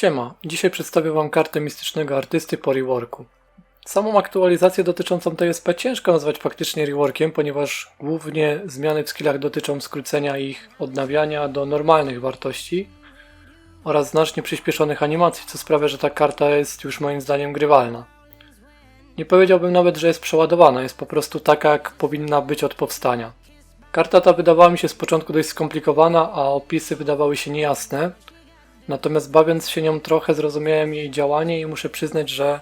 Siema, dzisiaj przedstawię Wam kartę mistycznego artysty po reworku. Samą aktualizację dotyczącą TSP ciężko nazwać faktycznie reworkiem, ponieważ głównie zmiany w skillach dotyczą skrócenia ich odnawiania do normalnych wartości oraz znacznie przyspieszonych animacji, co sprawia, że ta karta jest już moim zdaniem grywalna. Nie powiedziałbym nawet, że jest przeładowana, jest po prostu taka, jak powinna być od powstania. Karta ta wydawała mi się z początku dość skomplikowana, a opisy wydawały się niejasne, Natomiast bawiąc się nią trochę zrozumiałem jej działanie i muszę przyznać, że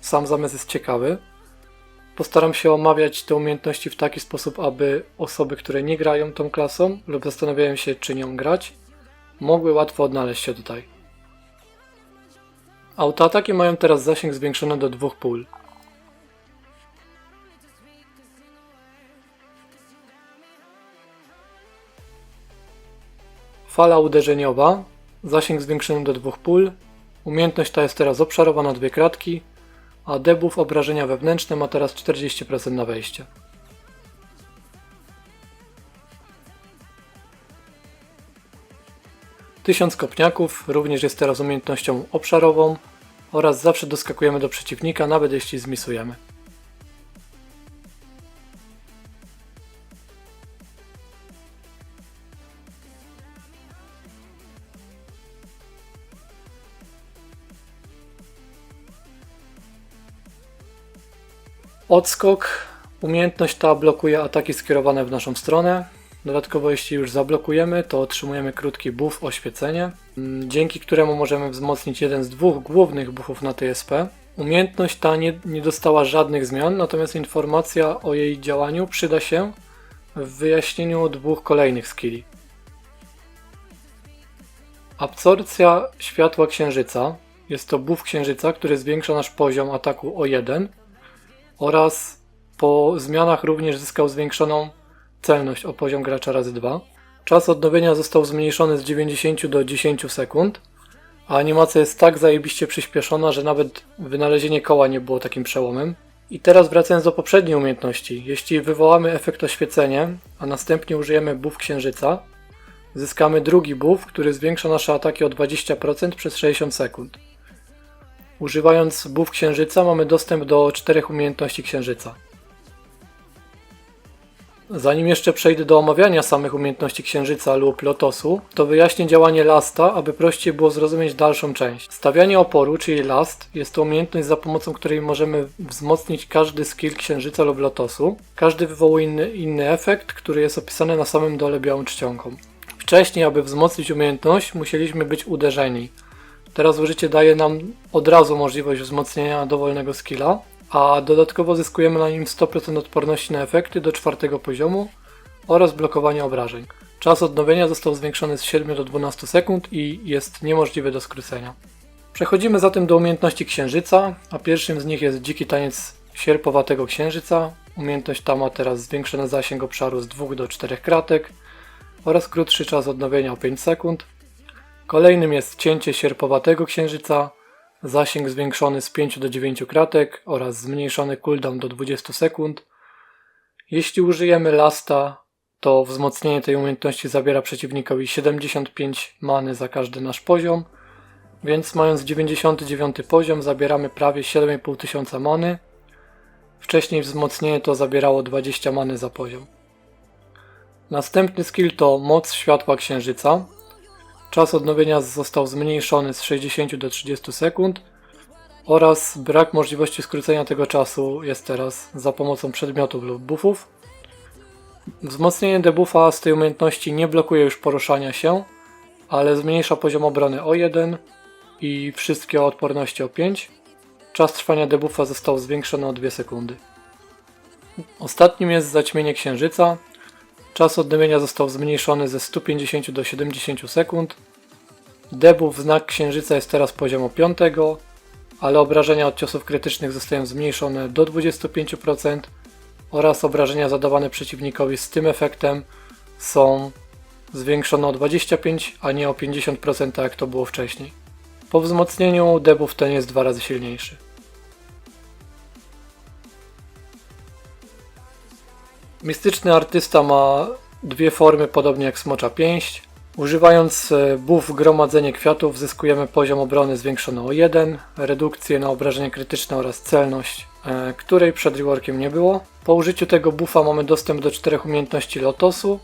sam zamysł jest ciekawy. Postaram się omawiać te umiejętności w taki sposób, aby osoby, które nie grają tą klasą lub zastanawiają się, czy nią grać, mogły łatwo odnaleźć się tutaj. Autoataki mają teraz zasięg zwiększony do dwóch pól. Fala uderzeniowa Zasięg zwiększony do dwóch pól. Umiejętność ta jest teraz obszarowa na dwie kratki, a debuff obrażenia wewnętrzne ma teraz 40% na wejście. Tysiąc kopniaków również jest teraz umiejętnością obszarową oraz zawsze doskakujemy do przeciwnika, nawet jeśli zmisujemy. Odskok. Umiejętność ta blokuje ataki skierowane w naszą stronę. Dodatkowo jeśli już zablokujemy, to otrzymujemy krótki buff oświecenie, mm, dzięki któremu możemy wzmocnić jeden z dwóch głównych buffów na TSP. Umiejętność ta nie, nie dostała żadnych zmian, natomiast informacja o jej działaniu przyda się w wyjaśnieniu dwóch kolejnych skilli. Absorpcja światła księżyca jest to buff księżyca, który zwiększa nasz poziom ataku o 1 oraz po zmianach również zyskał zwiększoną celność o poziom gracza razy 2. Czas odnowienia został zmniejszony z 90 do 10 sekund, a animacja jest tak zajebiście przyspieszona, że nawet wynalezienie koła nie było takim przełomem. I teraz wracając do poprzedniej umiejętności, jeśli wywołamy efekt oświecenie, a następnie użyjemy buff księżyca, zyskamy drugi buff, który zwiększa nasze ataki o 20% przez 60 sekund. Używając buff księżyca mamy dostęp do czterech umiejętności księżyca. Zanim jeszcze przejdę do omawiania samych umiejętności księżyca lub lotosu, to wyjaśnię działanie lasta, aby prościej było zrozumieć dalszą część. Stawianie oporu, czyli last, jest to umiejętność za pomocą której możemy wzmocnić każdy skill księżyca lub lotosu. Każdy wywołuje inny, inny efekt, który jest opisany na samym dole białą czcionką. Wcześniej, aby wzmocnić umiejętność, musieliśmy być uderzeni. Teraz użycie daje nam od razu możliwość wzmocnienia dowolnego skilla, a dodatkowo zyskujemy na nim 100% odporności na efekty do czwartego poziomu oraz blokowania obrażeń. Czas odnowienia został zwiększony z 7 do 12 sekund i jest niemożliwy do skrócenia. Przechodzimy zatem do umiejętności księżyca, a pierwszym z nich jest dziki taniec sierpowatego księżyca. Umiejętność ta ma teraz zwiększony zasięg obszaru z 2 do 4 kratek oraz krótszy czas odnowienia o 5 sekund. Kolejnym jest cięcie sierpowatego księżyca, zasięg zwiększony z 5 do 9 kratek oraz zmniejszony cooldown do 20 sekund. Jeśli użyjemy lasta, to wzmocnienie tej umiejętności zabiera przeciwnikowi 75 many za każdy nasz poziom, więc mając 99 poziom zabieramy prawie 7,5 tysiąca many. Wcześniej wzmocnienie to zabierało 20 many za poziom. Następny skill to moc światła księżyca. Czas odnowienia został zmniejszony z 60 do 30 sekund oraz brak możliwości skrócenia tego czasu jest teraz za pomocą przedmiotów lub buffów. Wzmocnienie debuffa z tej umiejętności nie blokuje już poruszania się, ale zmniejsza poziom obrony o 1 i wszystkie odporności o 5. Czas trwania debuffa został zwiększony o 2 sekundy. Ostatnim jest zaćmienie księżyca. Czas odnowienia został zmniejszony ze 150 do 70 sekund. Debuff znak księżyca jest teraz poziomu 5, ale obrażenia od ciosów krytycznych zostają zmniejszone do 25% oraz obrażenia zadawane przeciwnikowi z tym efektem są zwiększone o 25, a nie o 50% tak jak to było wcześniej. Po wzmocnieniu debuff ten jest dwa razy silniejszy. Mistyczny artysta ma dwie formy, podobnie jak smocza pięść. Używając e, buff gromadzenie kwiatów zyskujemy poziom obrony zwiększony o 1, redukcję na obrażenie krytyczne oraz celność, e, której przed reworkiem nie było. Po użyciu tego buffa mamy dostęp do czterech umiejętności lotosu,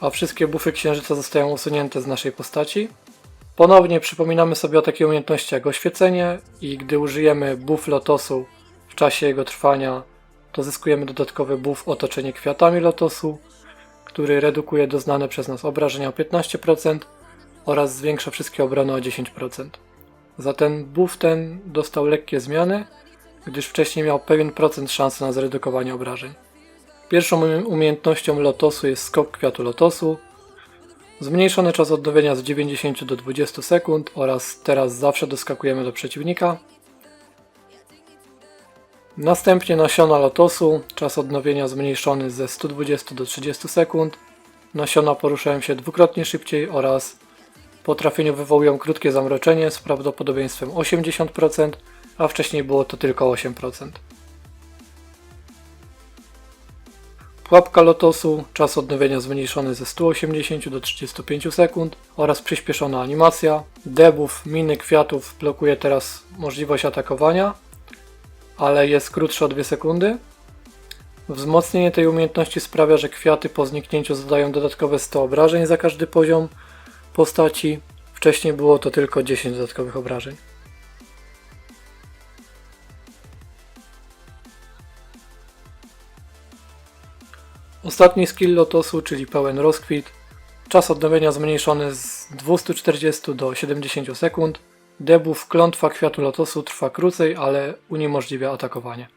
a wszystkie buffy księżyca zostają usunięte z naszej postaci. Ponownie przypominamy sobie o takiej umiejętności jak oświecenie i gdy użyjemy buff lotosu w czasie jego trwania, to zyskujemy dodatkowy buff otoczenie kwiatami lotosu, który redukuje doznane przez nas obrażenia o 15% oraz zwiększa wszystkie obrony o 10%. Za ten buff ten dostał lekkie zmiany, gdyż wcześniej miał pewien procent szansy na zredukowanie obrażeń. Pierwszą umie- umiejętnością lotosu jest skok kwiatu lotosu. Zmniejszony czas odnowienia z 90 do 20 sekund oraz teraz zawsze doskakujemy do przeciwnika. Następnie nasiona lotosu, czas odnowienia zmniejszony ze 120 do 30 sekund. Nasiona poruszają się dwukrotnie szybciej oraz po trafieniu wywołują krótkie zamroczenie z prawdopodobieństwem 80%, a wcześniej było to tylko 8%. Pułapka lotosu, czas odnowienia zmniejszony ze 180 do 35 sekund oraz przyspieszona animacja. Debuff miny kwiatów blokuje teraz możliwość atakowania, ale jest krótszy o 2 sekundy. Wzmocnienie tej umiejętności sprawia, że kwiaty po zniknięciu zadają dodatkowe 100 obrażeń za każdy poziom postaci. Wcześniej było to tylko 10 dodatkowych obrażeń. Ostatni skill lotosu, czyli pełen rozkwit. Czas odnowienia zmniejszony z 240 do 70 sekund. Debuff klątwa kwiatu lotosu trwa krócej, ale uniemożliwia atakowanie.